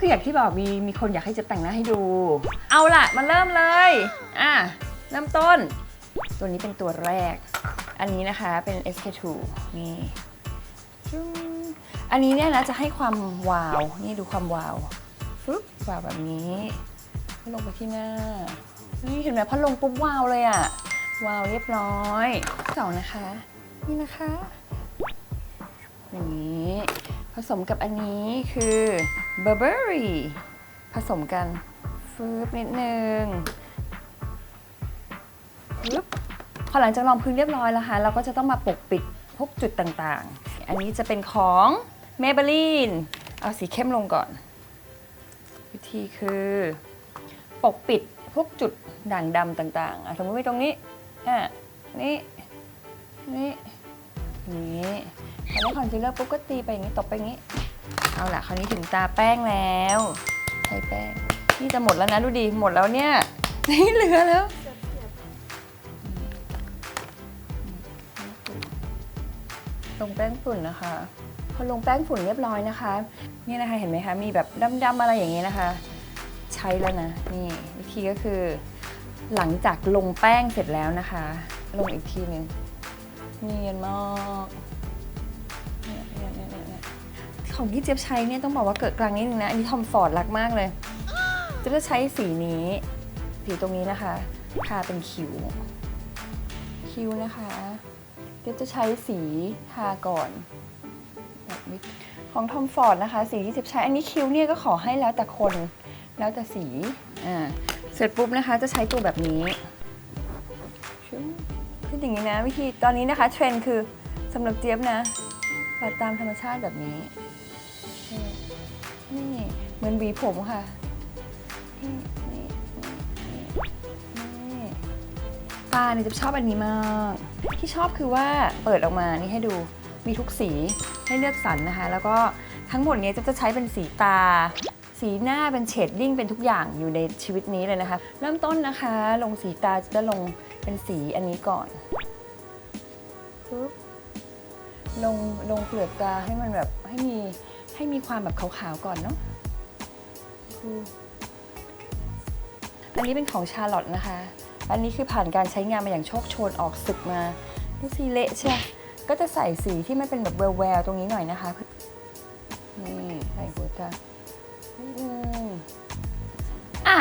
คืออย่างที่บอกมีมีคนอยากให้เจะแต่งหน้าให้ดู เอาล่ะมาเริ่มเลย อะเริ่มต้น ตัวนี้เป็นตัวแรก อันนี้นะคะเป็น SK2 นี่จุ๊งอันนี้เนี่ยนะจะให้ความวาว นี่ดูความวาวฟึบวาวแบบนี้ลงไปที่หน้า นี่เห็นไหมพอลงปุ๊บวาวเลยอะวาวเรียบร้อยสองนะคะ นี่นะคะอย่างนี้ ผสมกับอันนี้คือ เบอร์เบอรี่ผสมกันฟืบนิดนึงปึ๊บพอหลังจากรองพื้นเรียบร้อยแล้วค่ะเราก็จะต้องมาปกปิดพวกจุดต่างๆ อันนี้จะเป็นของ Maybelline เอาสีเข้มลงก่อน วิธีคือ ปกปิดพวกจุดด่างดำต่างๆสมมติไว้ตรงนี้อะนี่ นี่ นี่คราวนี้คอนซีลเลอร์ปุ๊บก็ตีไปอย่างนี้ตบไปอย่างนี้ เอาล่ะคราวนี้ถึงตาแป้งแล้ว ใช้แป้ง นี่จะหมดแล้วนะดูดิหมดแล้วเนี่ย นี่เหลือแล้วลงแป้งฝุ่นนะคะ พอลงแป้งฝุ่นเรียบร้อยนะคะ นี่นะคะเห็นไหมคะ มีแบบดำๆอะไรอย่างนี้นะคะ ใช้แล้วนะ นี่วิธีก็คือ หลังจากลงแป้งเสร็จแล้วนะคะ ลงอีกทีหนึ่งเนียนมาก ของที่เจี๊ยบใช้เนี่ยต้องบอกว่าเกิดกลางนิดนึงนะ อันนี้ทอมฟอร์ดรักมากเลยเจะจะใช้สีนี้ สีตรงนี้นะคะทาเป็นคิ้ว คิ้วนะคะเดี๋ยวจะใช้สีทาก่อนของทอมฟอร์ดนะคะ สีที่เจี๊ยบใช้อันนี้คิ้วเนี่ยก็ขอให้แล้วแต่คน แล้วแต่สีอ่าเสร็จปุ๊บนะคะจะใช้ตัวแบบนี้คืออย่างนี้นะวิธีตอนนี้นะคะเทรนด์คือสำหรับเจี๊ยบนะปัดตามธรรมชาติแบบนี้ นี่นี่เหมือนหวีผมค่ะ นี่นี่นี่นี่ตาเนี่ยจะชอบอันนี้มาก ที่ชอบคือว่าเปิดออกมานี่ให้ดูมีทุกสีให้เลือกสรรนะคะ แล้วก็ทั้งหมดเนี้จะจะใช้เป็นสีตา สีหน้าเป็นเฉดดิ้งเป็นทุกอย่างอยู่ในชีวิตนี้เลยนะคะ เริ่มต้นนะคะ ลงสีตาจะลงเป็นสีอันนี้ก่อนปึ๊บลงลงเปลือกตาให้มันแบบให้มี ให้มีความแบบขาวๆก่อนเนาะอืมอันนี้เป็นของชาร์ลอตนะคะ อันนี้คือผ่านการใช้งานมาอย่างโชคโชนออกศึกมาดูสีเละใช่ไหมก็จะใส่สีที่มันเป็นแบบแววๆตรงนี้หน่อยนะคะ นี่ใส่หัวตานิดนึงอะ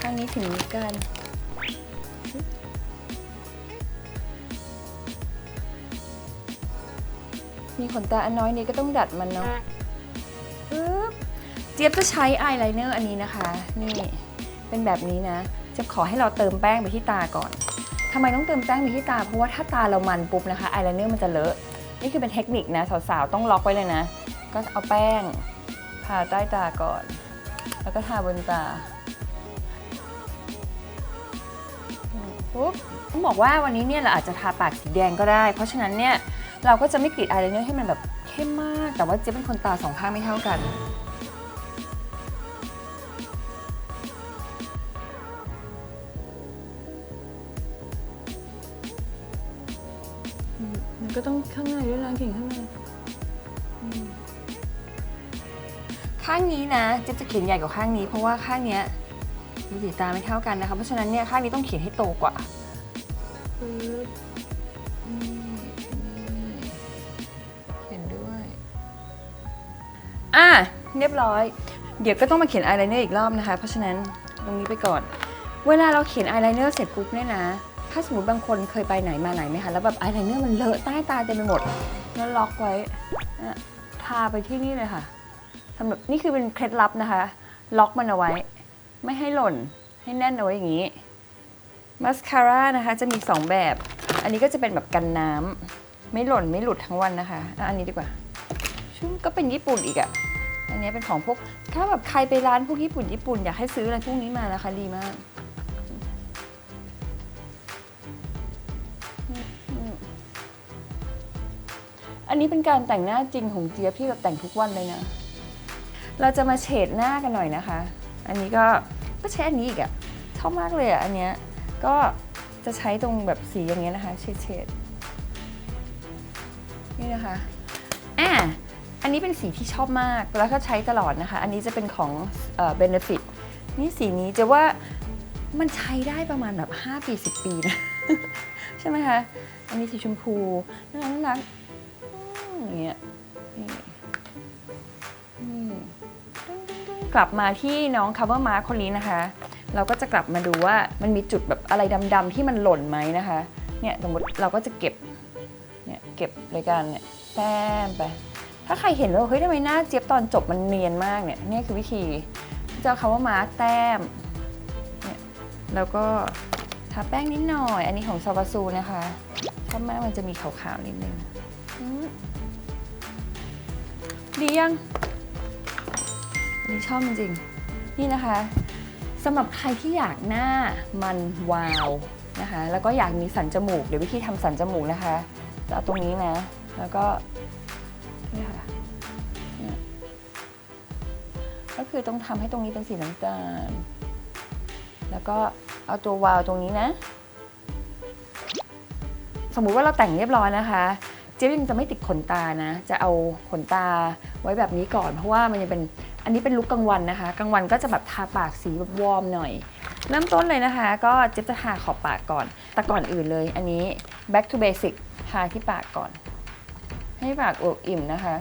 คราวนี้ถึงนี้กันมีขนตาอันน้อยนี้ก็ต้องดัดมันเนาะปึ๊บ เจี๊ยบจะใช้อายไลเนอร์อันนี้นะคะ นี่เป็นแบบนี้นะเจี๊ยบขอให้เราเติมแป้งไปที่ตาก่อนทำไมต้องเติมแป้งไปที่ตา เพราะว่าถ้าตาเรามันปุ๊บนะคะอายไลเนอร์มันจะเลอะ นี่คือเป็นเทคนิคนะสาวๆต้องล็อกไว้เลยนะ ก็เอาแป้งทาใต้ตาก่อน แล้วก็ทาบนตาปุ๊บต้องบอกว่าวันนี้เนี่ยเราอาจจะทาปากสีแดงก็ได้ เพราะฉะนั้นเนี่ยเราก็จะไม่กรีดอายไลเนอร์ให้มันแบบเข้มมาก แต่ว่าเจ๊เป็นคนตาสองข้างไม่เท่ากัน มันก็ต้องข้างในด้วยนะเก่งข้างในข้างนี้นะเจ๊จะเขียนใหญ่กว่าข้างนี้ เพราะว่าข้างเนี้ยดูสีตาไม่เท่ากันนะคะ เพราะฉะนั้นเนี่ยข้างนี้ต้องเขียนให้โตกว่า ปึ๊บนี่นี่เขียนด้วย อะ เรียบร้อย เดี๋ยวก็ต้องมาเขียนอายไลเนอร์อีกรอบนะคะ เพราะฉะนั้นตรงนี้ไปก่อน เวลาเราเขียนอายไลเนอร์เสร็จปุ๊บเนี่ยนะาสมมติบางคนเคยไปไหนมาไหนไหมคะแล้วแบบไอายไลเนอร์มันเลอะใต้ตาเต็มไปหมดแล้วล็อกไว้อะทาไปที่นี่เลยค่ะสำหรับนี่คือเป็นเคล็ดลับนะคะ ล็อกมันเอาไว้ ไม่ให้หล่นให้แน่นเอาไว้อย่างนี้มาสคาร่านะคะจะมี 2 แบบ อันนี้ก็จะเป็นแบบกันน้ำไม่หล่นไม่หลุดทั้งวันนะคะอะอันนี้ดีกว่าชุ่มก็เป็นญี่ปุ่นอีกอะ่ะอันนี้เป็นของพวก ถ้าแบบใครไปร้านพวกญี่ปุ่นญี่ปุ่นอยากให้ซื้ออะไรพวกนี้มานะคะดีมาก อันนี้เป็นการแต่งหน้าจริงของเจี๊ยบที่แบบแต่งทุกวันเลยนะ เราจะมาเฉดหน้ากันหน่อยนะคะ อันนี้ก็ก็ใช้อันนี้อีกอะชอบมากเลยอะอันเนี้ยก็จะใช้ตรงแบบสีอย่างเงี้ยนะคะเฉดเฉดนี่นะคะอะอันอันนี้เป็นสีที่ชอบมากแล้วก็ใช้ตลอดนะคะ อันนี้จะเป็นของเอ่อ Benefit นี่สีนี้จะว่ามันใช้ได้ประมาณแบบ 5 ปี 10 ปีนะ ใช่ไหมคะ อันนี้สีชมพูนั้น่ารัก อย่างเงี้ยกลับมาที่น้อง cover mark คนนี้นะคะ เราก็จะกลับมาดูว่ามันมีจุดแบบอะไรดำๆที่มันหล่นไหมนะคะ เนี่ยสมมติเราก็จะเก็บ เนี่ยเก็บรายการเนี่ยแต้มไป ถ้าใครเห็นว่าเฮ้ยทำไมหน้าเจี๊ยบตอนจบมันเนียนมากเนี่ยเนี่ยคือวิธีจะเอาคำว่ามาร์แต้มเนี่ยแล้วก็ทาแป้งนิดหน่อย อันนี้ของซาวาซูนะคะชอบมากมันจะมีขาวๆนิดนึงอืม ดียังอันนี้ชอบจริงๆ นี่นะคะสำหรับใครที่อยากหน้ามันวาวนะคะ แล้วก็อยากมีสันจมูก เดี๋ยววิธีทำสันจมูกนะคะจะเอาตรงนี้นะ แล้วก็นี่ค่ะก็คือต้องทำให้ตรงนี้เป็นสีน้ำตาล แล้วก็เอาตัววาวตรงนี้นะ สมมุติว่าเราแต่งเรียบร้อยนะคะ เจ๊ยังจะไม่ติดขนตานะ จะเอาขนตาไว้แบบนี้ก่อน เพราะว่ามันยังเป็นอันนี้เป็นลุคกลางวันนะคะกลางวันก็จะแบบทาปากสีแบบวอร์มหน่อย เริ่มต้นเลยนะคะ ก็เจ๊จะทาขอบปากก่อน แต่ก่อนอื่นเลย อันนี้ back to basic ทาที่ปากก่อน ให้ปากอวบอิ่มนะคะ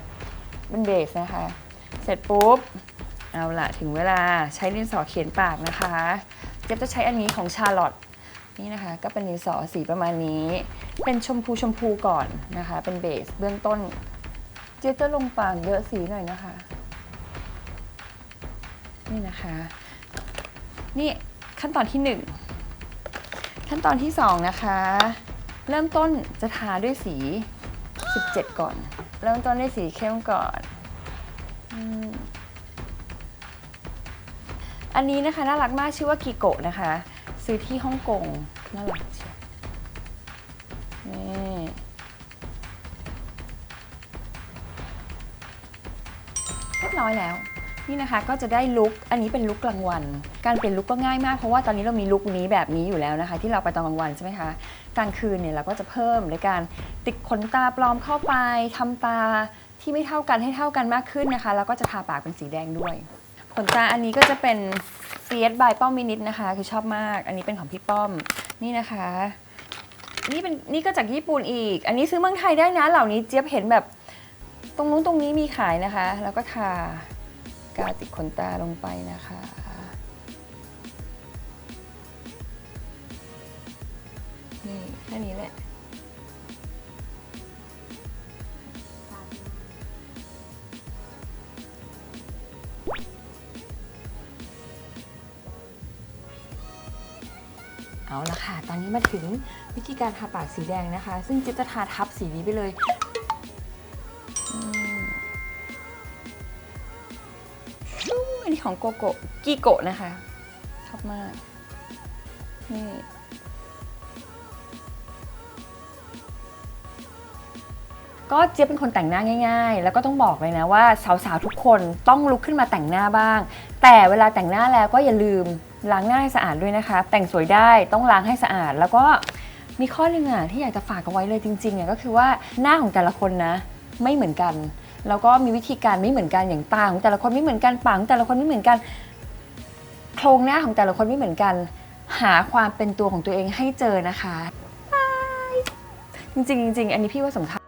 เป็นเบสนะคะ เสร็จปุ๊บเอาละถึงเวลาใช้ดินสอเขียนปากนะคะ เจ๊ยบจะใช้อันนี้ของชาร์ลอต นี่นะคะก็เป็นดินสอสีประมาณนี้ เป็นชมพูชมพูก่อนนะคะ เป็นเบสเบื้องต้น เจ๊จะลงปากเยอะสีหน่อยนะคะ นี่นะคะ นี่ขั้นตอนที่หนึ่งขั้นตอนที่สองนะคะ เริ่มต้นจะทาด้วยสี 17 ก่อน เริ่มต้นด้วยสีเข้มก่อนอันนี้นะคะน่ารักมากชื่อว่ากิโกะนะคะ ซื้อที่ฮ่องกงน่ารักเชียวนี่เรียบร้อยแล้ว นี่นะคะก็จะได้ลุคอันนี้เป็นลุคกลางวัน การเปลี่ยนลุคก็ง่ายมากเพราะว่าตอนนี้เรามีลุคนี้แบบนี้อยู่แล้วนะคะ ที่เราไปตอนกลางวันใช่ไหมคะกลางคืนเนี่ยเราก็จะเพิ่มในการติดขนตาปลอมเข้าไปทำตาที่ไม่เท่ากันให้เท่ากันมากขึ้นนะคะ แล้วก็จะทาปากเป็นสีแดงด้วย ขนตาอันนี้ก็จะเป็นเฟียสบายป้อมมินิทนะคะ คือชอบมาก อันนี้เป็นของพี่ป้อมนี่นะคะ นี่เป็นนี่ก็จากญี่ปุ่นอีก อันนี้ซื้อเมืองไทยได้นะ เหล่านี้เจี๊ยบเห็นแบบ ตรงนู้นตรงนี้มีขายนะคะ แล้วก็ทากาวติดขนตาลงไปนะคะนี่แค่นี้แหละ เอาละค่ะ ตอนนี้มาถึงวิธีการทาปากสีแดงนะคะ ซึ่งเจ๊จะทาทับสีนี้ไปเลยอันนี้ของโกโกกีโกะนะคะ ชอบมาก นี่ ก็เจี๊ยบเป็นคนแต่งหน้าง่าย ๆ แล้วก็ต้องบอกเลยนะว่าสาวๆทุกคนต้องลุกขึ้นมาแต่งหน้าบ้าง แต่เวลาแต่งหน้าแล้วก็อย่าลืมล้างหน้าให้สะอาดด้วยนะคะ แต่งสวยได้ต้องล้างให้สะอาด แล้วก็มีข้อหนึ่งอะที่อยากจะฝากเอาไว้เลยจริงๆอะก็คือว่าหน้าของแต่ละคนนะ ไม่เหมือนกัน แล้วก็มีวิธีการไม่เหมือนกันอย่างตาของแต่ละคนไม่เหมือนกันปากของแต่ละคนไม่เหมือนกันโครงหน้าของแต่ละคนไม่เหมือนกัน หาความเป็นตัวของตัวเองให้เจอนะคะบายจริงๆจริงๆอันนี้พี่ว่าสำคัญ